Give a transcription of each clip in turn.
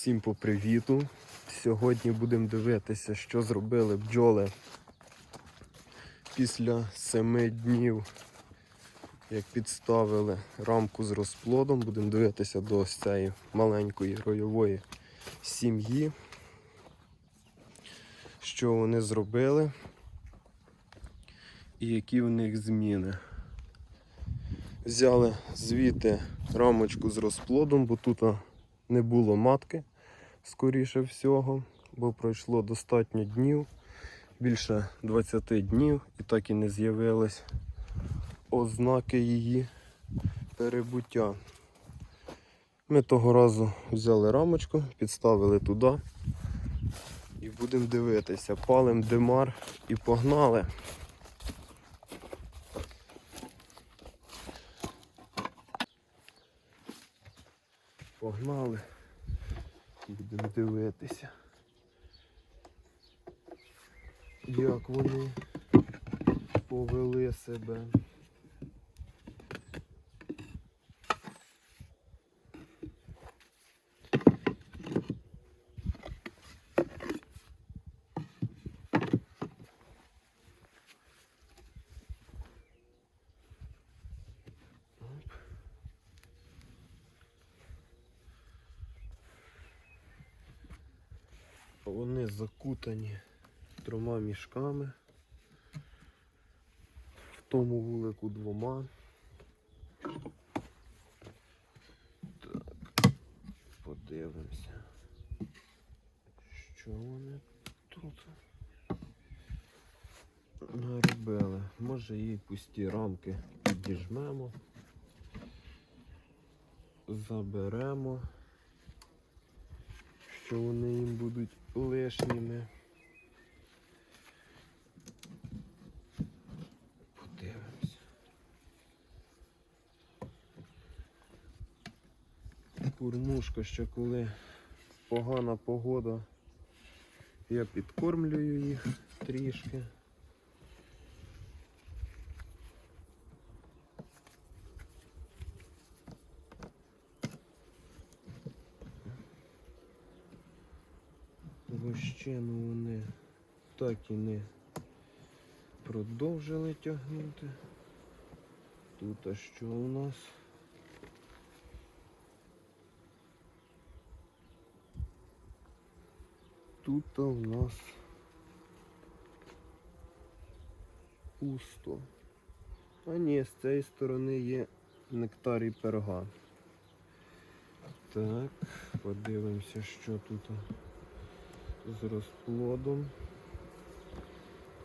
Всім по привіту. Сьогодні будемо дивитися, що зробили бджоли після семи днів, як підставили рамку з розплодом. Будемо дивитися до ось цієї маленької ройової сім'ї. Що вони зробили і які в них зміни. Взяли звідти рамочку з розплодом, бо тут не було матки, скоріше всього, бо пройшло достатньо днів, більше 20 днів, і так і не з'явились ознаки її перебуття. Ми того разу взяли рамочку, підставили туди і будемо дивитися. Палим димар і погнали. Погнали. Будемо дивитися. Як вони повели себе. Вони закутані трьома мішками. В тому вулику двома. Так, подивимося. Що вони тут наробили? Може і пусті рамки підіжмемо. Заберемо що вони їм будуть лишніми. Подивимось. Курнушка що коли погана погода, я підкормлюю їх трішки. Вощину вони так і не продовжили тягнути. Тут а що у нас? Тут у нас пусто. А ні, з цієї сторони є нектар і перга. Так, подивимося, що тут з розплодом.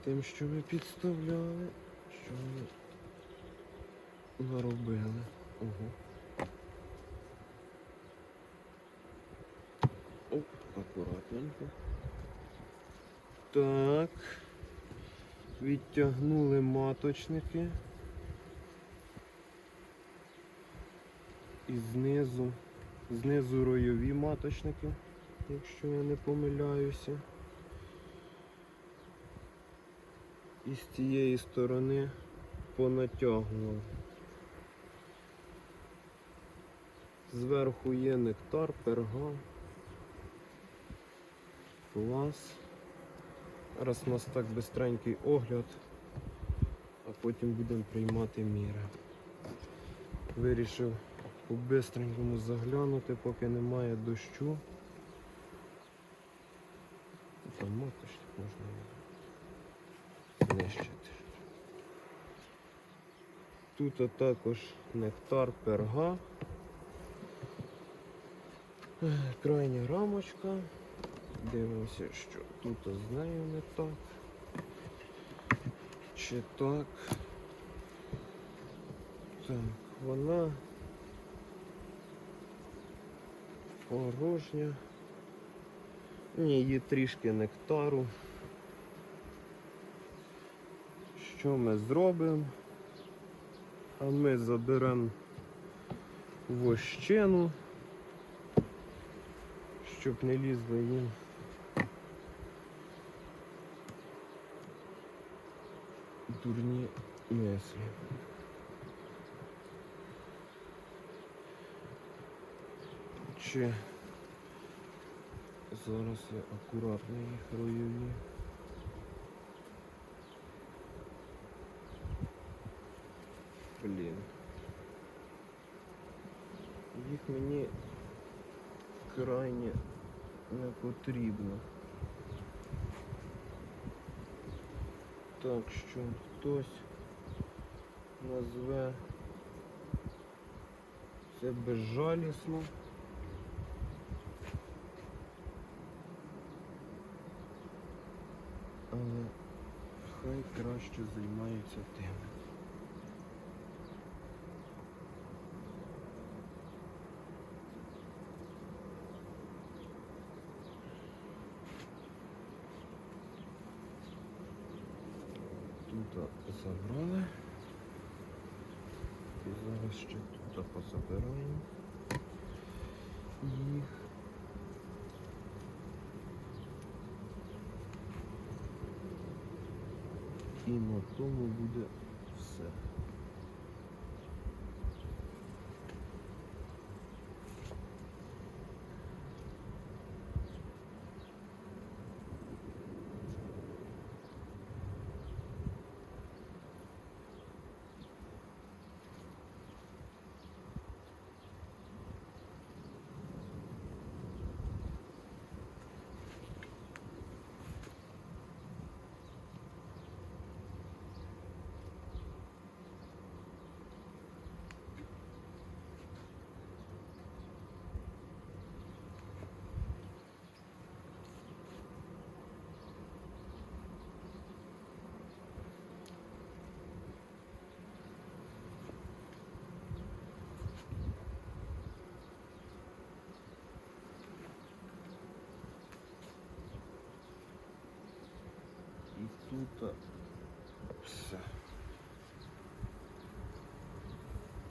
Тим, що ми підставляли, що ми наробили. Ого. Оп, акуратненько. Так. Відтягнули маточники. І знизу, знизу ройові маточники якщо я не помиляюся. І з цієї сторони понатягував. Зверху є нектар, перга. Клас. Зараз у нас так бистренький огляд, а потім будемо приймати міри. Вирішив по-бистренькому заглянути, поки немає дощу. Там маточник можна знищити. Тут також нектар перга. Крайня рамочка. Дивимося, що тут з нею не так. Чи так. Так, вона порожня. Ні, є трішки нектару. Що ми зробимо? А ми заберемо вощину, щоб не лізли їм. Дурні мислі. Чи Зараз я акуратно їх ройові. Їх мені крайне не потрібно. Так що хтось назве це безжалісно. Але хай краще займаються тим. Тут забрали. І зараз ще тут позабираємо їх. І на тому буде все. Тут все.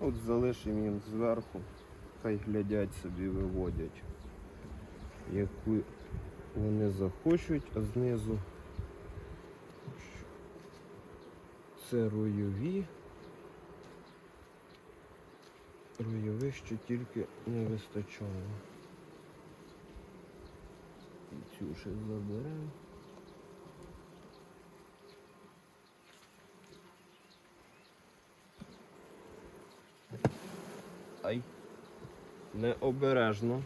От залишимо їм зверху, хай глядять собі, виводять, яку вони захочуть, а знизу це ройові. Ройових ще тільки не вистачало. Цю ще заберемо. Ай. Необережно.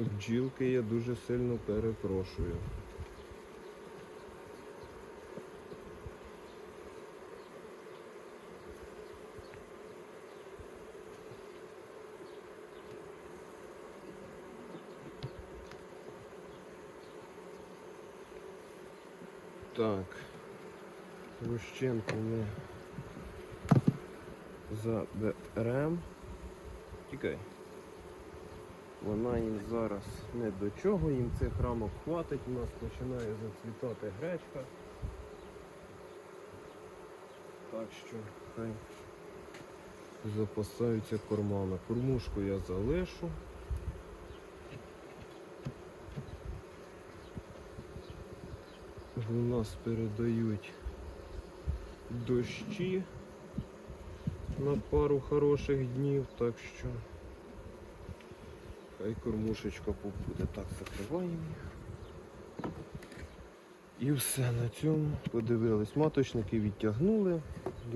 Бджілки я дуже сильно перепрошую. Так. Лущенку ми заберем. Тікай. Вона їм зараз не до чого, їм цих рамок хватить, у нас починає зацвітати гречка. Так що хай запасаються кормами. Кормушку я залишу. У нас передають дощі на пару хороших днів, так що хай кормушечка побуде. Так, закриваємо. І все на цьому подивились. Маточники відтягнули,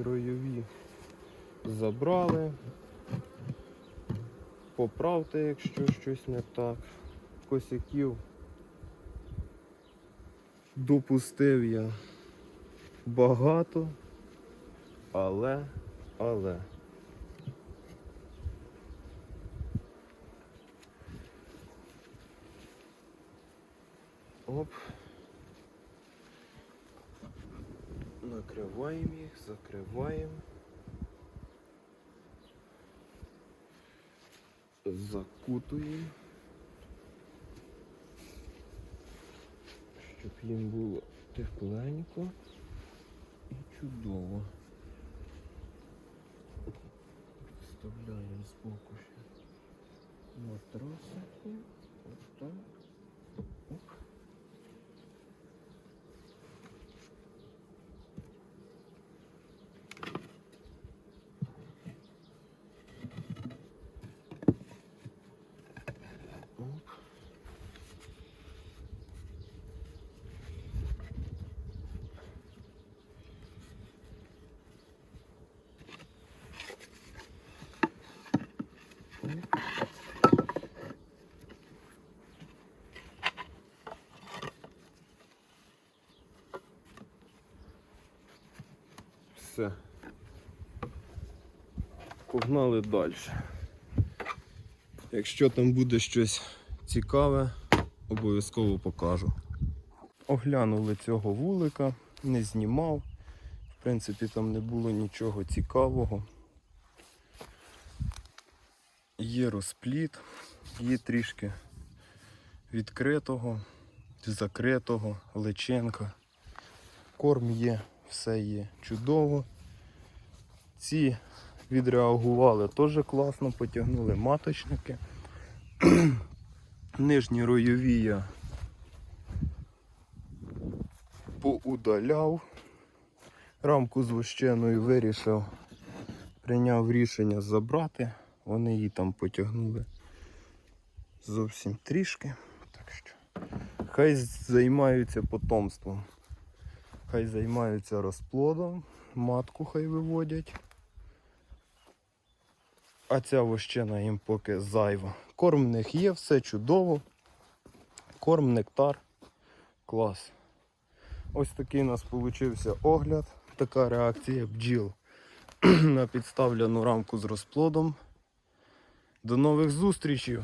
ройові забрали. Поправте, якщо щось не так. Косяків допустив я багато, але, але. Оп. Накриваємо їх, закриваємо. Закутуємо. Щоб їм було тепленько і чудово. Вставляємо збоку ще матросики. Ось Оп. Все. Погнали далі. Якщо там буде щось цікаве, обов'язково покажу. Оглянули цього вулика, не знімав. В принципі, там не було нічого цікавого. Є розпліт, є трішки відкритого, закритого, личинка. Корм є, все є чудово. Ці відреагували теж класно, потягнули маточники. Нижні ройові я поудаляв. Рамку з вощеною вирішив, прийняв рішення забрати. Вони її там потягнули зовсім трішки. Так що хай займаються потомством. Хай займаються розплодом, матку хай виводять. А ця вощена їм поки зайва. Корм в них є, все чудово. Корм, нектар. Клас. Ось такий у нас получився огляд. Така реакція бджіл на підставлену рамку з розплодом. До нових зустрічей!